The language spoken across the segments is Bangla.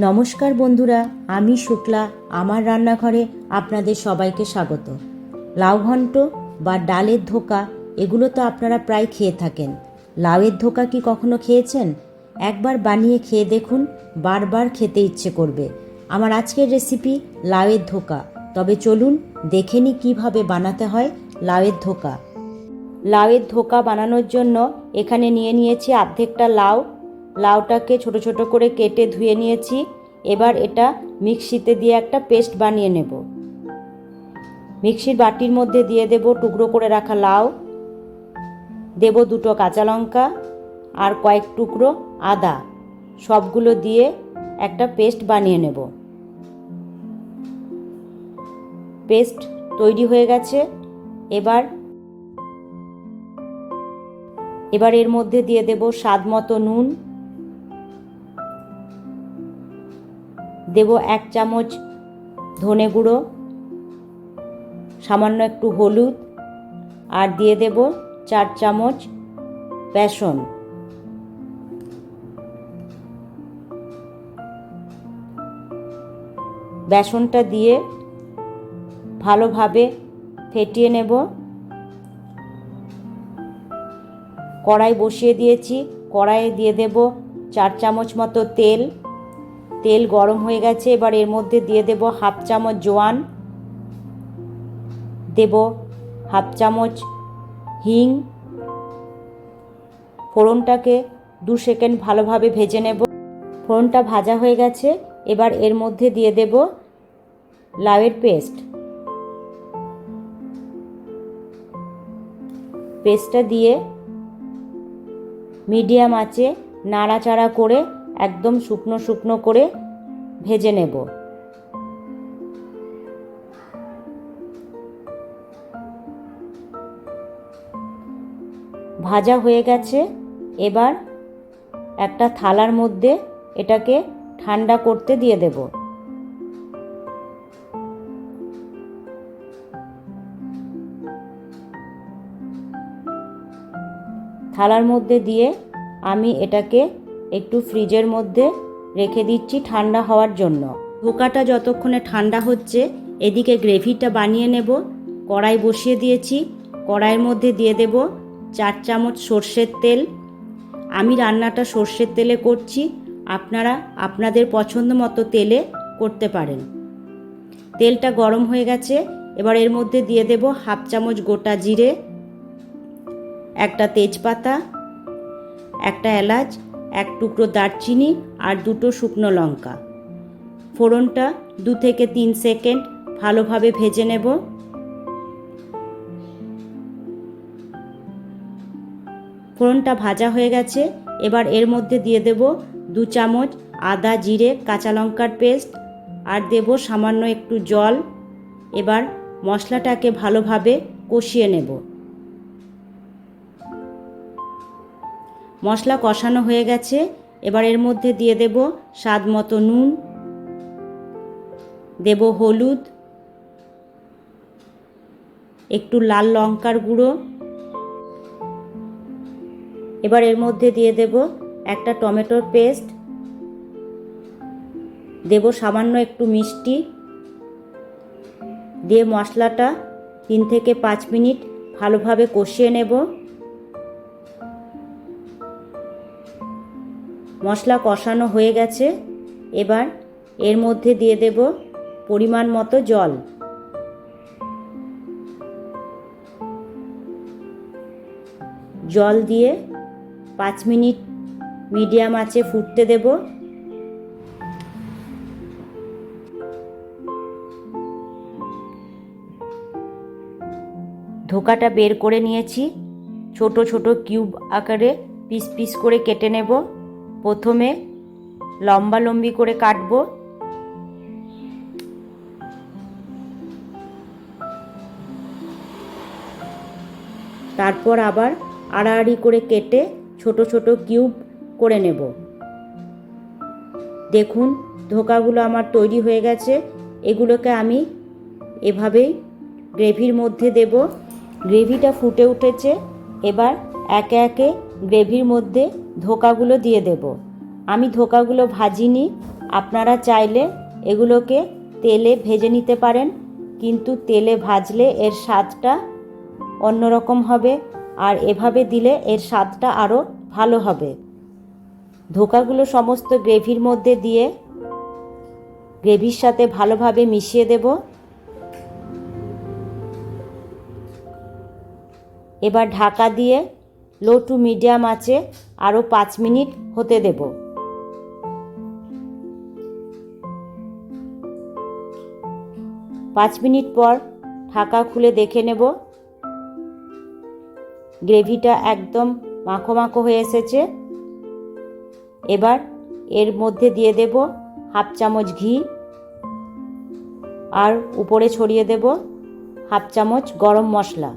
নমস্কার বন্ধুরা, আমি শুক্লা। আমার রান্নাঘরে আপনাদের সবাইকে স্বাগত। লাউ ঘন্ট বা ডালের ধোকা, এগুলো তো আপনারা প্রায় খেয়ে থাকেন। লাউয়ের ধোকা কি কখনো খেয়েছেন? একবার বানিয়ে খেয়ে দেখুন, বারবার খেতে ইচ্ছে করবে। আমার আজকের রেসিপি লাউয়ের ধোকা। তবে চলুন, দেখে নিই কীভাবে বানাতে হয় লাউয়ের ধোকা। লাউয়ের ধোকা বানানোর জন্য এখানে নিয়ে নিয়েছি অর্ধেকটা লাউ লাউটাকে ছোট ছোট করে কেটে ধুয়ে নিয়েছি। এবার এটা মিক্সিতে দিয়ে একটা পেস্ট বানিয়ে নেব। মিক্সির বাটির মধ্যে দিয়ে দেব টুকরো করে রাখা লাউ। দেব দুটো কাঁচা লঙ্কা আর কয়েক টুকরো আদা। সবগুলো দিয়ে একটা পেস্ট বানিয়ে নেব। পেস্ট তৈরি হয়ে গেছে। এবার এবার এর মধ্যে দিয়ে দেব স্বাদ মতো নুন। দেব এক চামচ ধনে গুঁড়ো, সামান্য একটু হলুদ, আর দিয়ে দেব চার চামচ বেসন। বেসনটা দিয়ে ভালোভাবে ফেটিয়ে নেব। কড়াই বসিয়ে দিয়েছি। কড়াইয়ে দিয়ে দেব চার চামচ মতো তেল। তেল গরম হয়ে গেছে, এবার এর মধ্যে দিয়ে দেব হাফ চামচ জোয়ান, দেব হাফ চামচ হিং, ফোড়নটাকে দু সেকেন্ড ভালোভাবে ভেজে নেব। ফোড়নটা ভাজা হয়ে গেছে, এবার এর মধ্যে দিয়ে দেব লাউয়ের পেস্ট। পেস্টটা দিয়ে মিডিয়াম আঁচে নাড়াচাড়া করে একদম শুকনো শুকনো করে ভেজে নেব। ভাজা হয়ে গেছে। এবার একটা থালার মধ্যে এটাকে ঠান্ডা করতে দিয়ে দেব। থালার মধ্যে দিয়ে আমি এটাকে একটু ফ্রিজের মধ্যে রেখে দিচ্ছি ঠান্ডা হওয়ার জন্য। ধোকাটা যতক্ষণে ঠান্ডা হচ্ছে, এদিকে গ্রেভিটা বানিয়ে নেব, কড়াই বসিয়ে দিয়েছি, কড়াইয়ের মধ্যে দিয়ে দেব চার চামচ সর্ষের তেল। আমি রান্নাটা সর্ষের তেলে করছি, আপনারা আপনাদের পছন্দ মতো তেলে করতে পারেন। তেলটা গরম হয়ে গেছে, এবার এর মধ্যে দিয়ে দেব হাফ চামচ গোটা জিরে, একটা তেজপাতা, একটা এলাচ এক টুকরো দারচিনি আর দুটো শুকনো লঙ্কা। ফোড়নটা দু থেকে তিন সেকেন্ড ভালোভাবে ভেজে নেব। ফোড়নটা ভাজা হয়ে গেছে। এবার এর মধ্যে দিয়ে দেব দু চামচ আদা, জিরে, কাঁচা লঙ্কার পেস্ট আর দেব সামান্য একটু জল। এবার মশলাটাকে ভালোভাবে কষিয়ে নেব। মশলা কষানো হয়ে গেছে। এবার এর মধ্যে দিয়ে দেব স্বাদ মতো নুন। দেব হলুদ। একটু লাল লঙ্কার গুঁড়ো। এবার এর মধ্যে দিয়ে দেব একটা টমেটোর পেস্ট। দেব সামান্য একটু মিষ্টি। দিয়ে মশলাটা তিন থেকে পাঁচ মিনিট ভালোভাবে কষিয়ে নেব। মশলা কষানো হয়ে গেছে। এবার এর মধ্যে দিয়ে দেব পরিমাণ মতো জল। জল দিয়ে পাঁচ মিনিট মিডিয়াম আঁচে ফুটতে দেব। ধোকাটা বের করে নিয়েছি। ছোট ছোট কিউব আকারে পিস পিস করে কেটে নেব। প্রথমে লম্বা লম্বি করে কাটবো। তারপর আবার আড়াআড়ি করে কেটে ছোট ছোট কিউব করে নেব। দেখুন, ধোকাগুলো আমার তৈরি হয়ে গেছে। এগুলোকে আমি এভাবেই গ্রেভির মধ্যে দেব। গ্রেভিটা ফুটে উঠেছে। এবার একে একে গ্রেভির মধ্যে ধোকাগুলো দিয়ে দেব। আমি ধোকাগুলো ভাজিনি। আপনারা চাইলে এগুলোকে তেলে ভেজে নিতে পারেন, কিন্তু তেলে ভাজলে এর স্বাদটা অন্যরকম হবে আর এভাবে দিলে এর স্বাদটা আরও ভালো হবে। ধোকাগুলো সমস্ত গ্রেভির মধ্যে দিয়ে গ্রেভির সাথে ভালোভাবে মিশিয়ে দেব। এবার ঢাকা দিয়ে লো টু মিডিয়াম আঁচে আরও পাঁচ মিনিট হতে দেব। পাঁচ মিনিট পর ঢাকা খুলে দেখে নেব। গ্রেভিটা একদম মাখো মাখো হয়ে এসেছে। এবার এর মধ্যে দিয়ে দেব হাফ চামচ ঘি। আর উপরে ছড়িয়ে দেব হাফ চামচ গরম মশলা।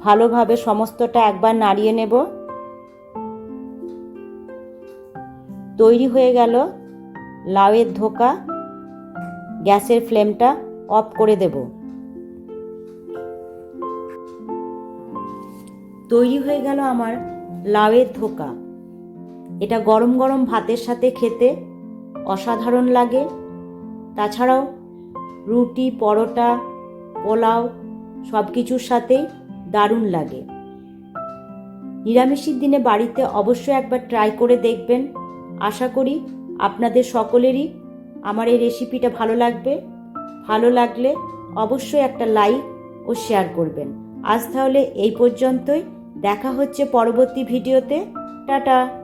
ভালোভাবে সমস্তটা একবার নাড়িয়ে নেব। তৈরি হয়ে গেল লাউয়ের ধোকা। গ্যাসের ফ্লেমটা অফ করে দেব। তৈরি হয়ে গেল আমার লাউয়ের ধোকা। এটা গরম গরম ভাতের সাথে খেতে অসাধারণ লাগে। তাছাড়াও রুটি, পরোটা, পোলাও সব কিছুর সাথেই দারুণ লাগে। নিরামিষের দিনে বাড়িতে অবশ্যই একবার ট্রাই করে দেখবেন। আশা করি আপনাদের সকলেরই আমার এই রেসিপিটা ভালো লাগবে। ভালো লাগলে অবশ্যই একটা লাইক ও শেয়ার করবেন। আজ তাহলে এই পর্যন্তই। দেখা হচ্ছে পরবর্তী ভিডিওতে টাটা!